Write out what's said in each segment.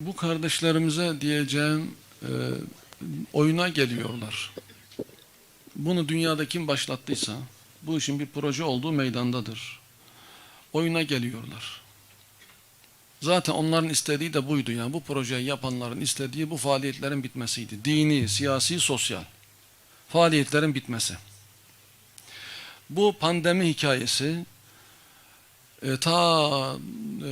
Bu kardeşlerimize diyeceğim e, oyuna geliyorlar. Bunu dünyada kim başlattıysa bu işin bir proje olduğu meydandadır. Oyuna geliyorlar. Zaten onların istediği de buydu yani bu projeyi yapanların istediği bu faaliyetlerin bitmesiydi. Dini, siyasi, sosyal faaliyetlerin bitmesi. Bu pandemi hikayesi e, ta e,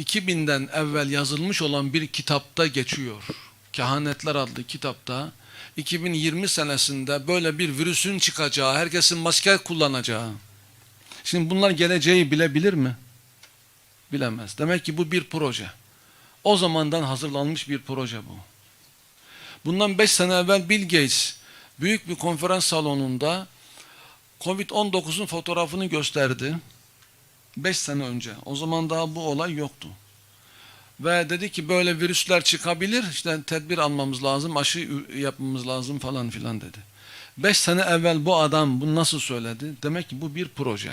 2000'den evvel yazılmış olan bir kitapta geçiyor. Kehanetler adlı kitapta 2020 senesinde böyle bir virüsün çıkacağı, herkesin maske kullanacağı. Şimdi bunlar geleceği bilebilir mi? Bilemez. Demek ki bu bir proje. O zamandan hazırlanmış bir proje bu. Bundan 5 sene evvel Bill Gates büyük bir konferans salonunda Covid-19'un fotoğrafını gösterdi. 5 sene önce. O zaman daha bu olay yoktu. Ve dedi ki böyle virüsler çıkabilir. işte tedbir almamız lazım, aşı yapmamız lazım falan filan dedi. 5 sene evvel bu adam bunu nasıl söyledi? Demek ki bu bir proje.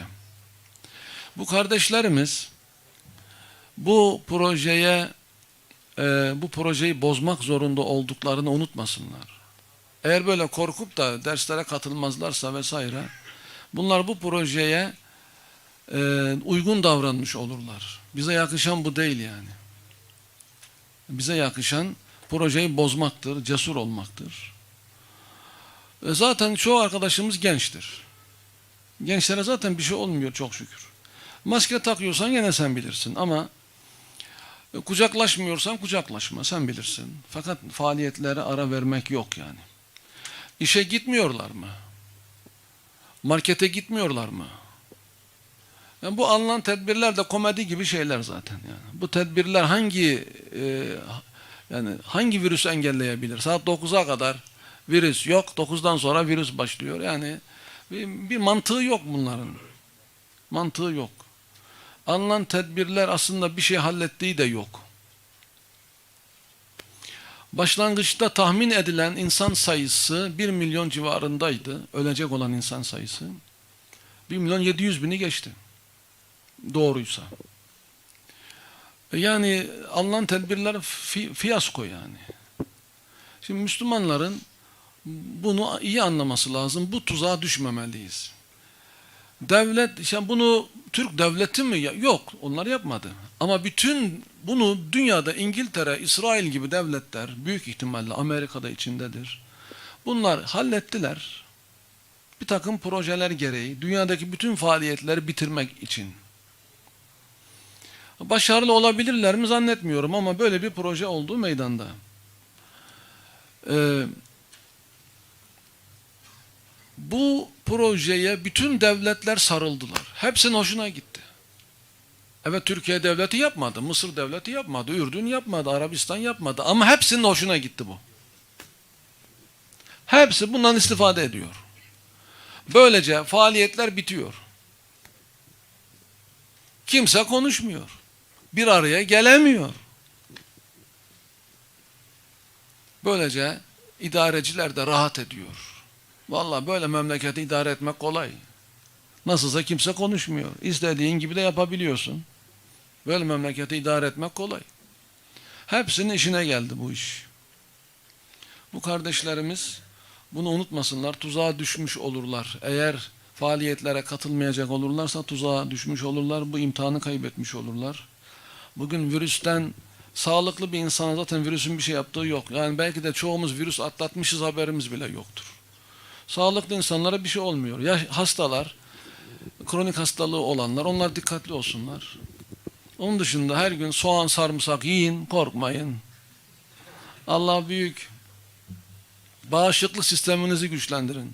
Bu kardeşlerimiz bu projeye e, bu projeyi bozmak zorunda olduklarını unutmasınlar. Eğer böyle korkup da derslere katılmazlarsa vesaire bunlar bu projeye e, uygun davranmış olurlar. Bize yakışan bu değil yani. Bize yakışan projeyi bozmaktır, cesur olmaktır. E, zaten çoğu arkadaşımız gençtir. Gençlere zaten bir şey olmuyor çok şükür. Maske takıyorsan gene sen bilirsin ama e, kucaklaşmıyorsan kucaklaşma sen bilirsin. Fakat faaliyetlere ara vermek yok yani. İşe gitmiyorlar mı? Markete gitmiyorlar mı? Yani bu alınan tedbirler de komedi gibi şeyler zaten yani. Bu tedbirler hangi e, yani hangi virüsü engelleyebilir? Saat 9'a kadar virüs yok. 9'dan sonra virüs başlıyor. Yani bir, bir mantığı yok bunların. Mantığı yok. Alınan tedbirler aslında bir şey hallettiği de yok. Başlangıçta tahmin edilen insan sayısı 1 milyon civarındaydı. Ölecek olan insan sayısı. 1 milyon 700 bini geçti. Doğruysa. Yani alınan tedbirler fi, fiyasko yani. Şimdi Müslümanların bunu iyi anlaması lazım. Bu tuzağa düşmemeliyiz. Devlet, işte bunu Türk devleti mi? Yok, onlar yapmadı. Ama bütün bunu dünyada İngiltere, İsrail gibi devletler, büyük ihtimalle Amerika'da içindedir. Bunlar hallettiler. Bir takım projeler gereği dünyadaki bütün faaliyetleri bitirmek için. Başarılı olabilirler mi zannetmiyorum ama böyle bir proje olduğu meydanda. Ee, bu projeye bütün devletler sarıldılar. Hepsinin hoşuna gitti. Evet Türkiye devleti yapmadı, Mısır devleti yapmadı, Ürdün yapmadı, Arabistan yapmadı ama hepsinin hoşuna gitti bu. Hepsi bundan istifade ediyor. Böylece faaliyetler bitiyor. Kimse konuşmuyor. Bir araya gelemiyor. Böylece idareciler de rahat ediyor. Vallahi böyle memleketi idare etmek kolay. Nasılsa kimse konuşmuyor. İstediğin gibi de yapabiliyorsun. Böyle memleketi idare etmek kolay. Hepsinin işine geldi bu iş. Bu kardeşlerimiz bunu unutmasınlar. Tuzağa düşmüş olurlar. Eğer faaliyetlere katılmayacak olurlarsa tuzağa düşmüş olurlar. Bu imtihanı kaybetmiş olurlar. Bugün virüsten sağlıklı bir insana zaten virüsün bir şey yaptığı yok. Yani belki de çoğumuz virüs atlatmışız haberimiz bile yoktur. Sağlıklı insanlara bir şey olmuyor. Ya hastalar, kronik hastalığı olanlar onlar dikkatli olsunlar. Onun dışında her gün soğan sarımsak yiyin, korkmayın. Allah büyük. Bağışıklık sisteminizi güçlendirin.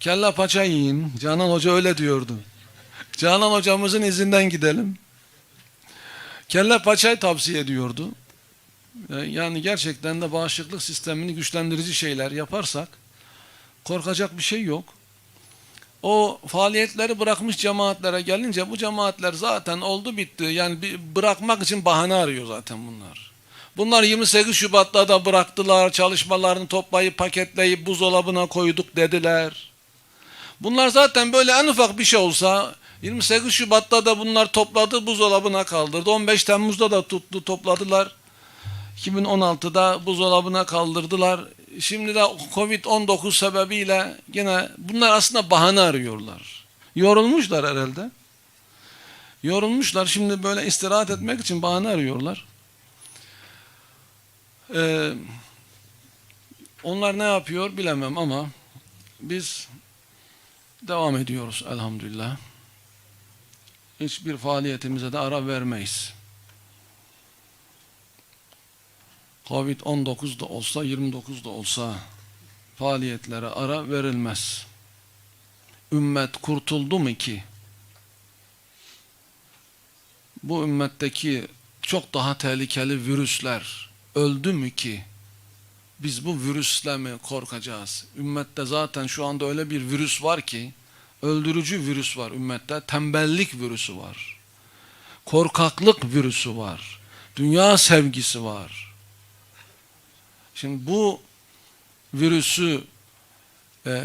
Kelle paça yiyin. Canan Hoca öyle diyordu. Canan hocamızın izinden gidelim. Kelle paçayı tavsiye ediyordu. Yani gerçekten de bağışıklık sistemini güçlendirici şeyler yaparsak korkacak bir şey yok. O faaliyetleri bırakmış cemaatlere gelince bu cemaatler zaten oldu bitti. Yani bırakmak için bahane arıyor zaten bunlar. Bunlar 28 Şubat'ta da bıraktılar. Çalışmalarını toplayıp paketleyip buzdolabına koyduk dediler. Bunlar zaten böyle en ufak bir şey olsa 28 Şubat'ta da bunlar topladı buzdolabına kaldırdı. 15 Temmuz'da da tuttu topladılar. 2016'da buzdolabına kaldırdılar. Şimdi de Covid-19 sebebiyle yine bunlar aslında bahane arıyorlar. Yorulmuşlar herhalde. Yorulmuşlar. Şimdi böyle istirahat etmek için bahane arıyorlar. Ee, onlar ne yapıyor bilemem ama biz devam ediyoruz elhamdülillah. Hiçbir faaliyetimize de ara vermeyiz. Covid-19 da olsa 29 da olsa faaliyetlere ara verilmez. Ümmet kurtuldu mu ki? Bu ümmetteki çok daha tehlikeli virüsler öldü mü ki? Biz bu virüsle mi korkacağız? Ümmette zaten şu anda öyle bir virüs var ki, öldürücü virüs var ümmette, tembellik virüsü var. Korkaklık virüsü var. Dünya sevgisi var. Şimdi bu virüsü e,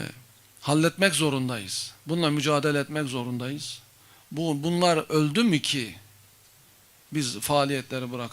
halletmek zorundayız. Bununla mücadele etmek zorundayız. Bu bunlar öldü mü ki biz faaliyetleri bırak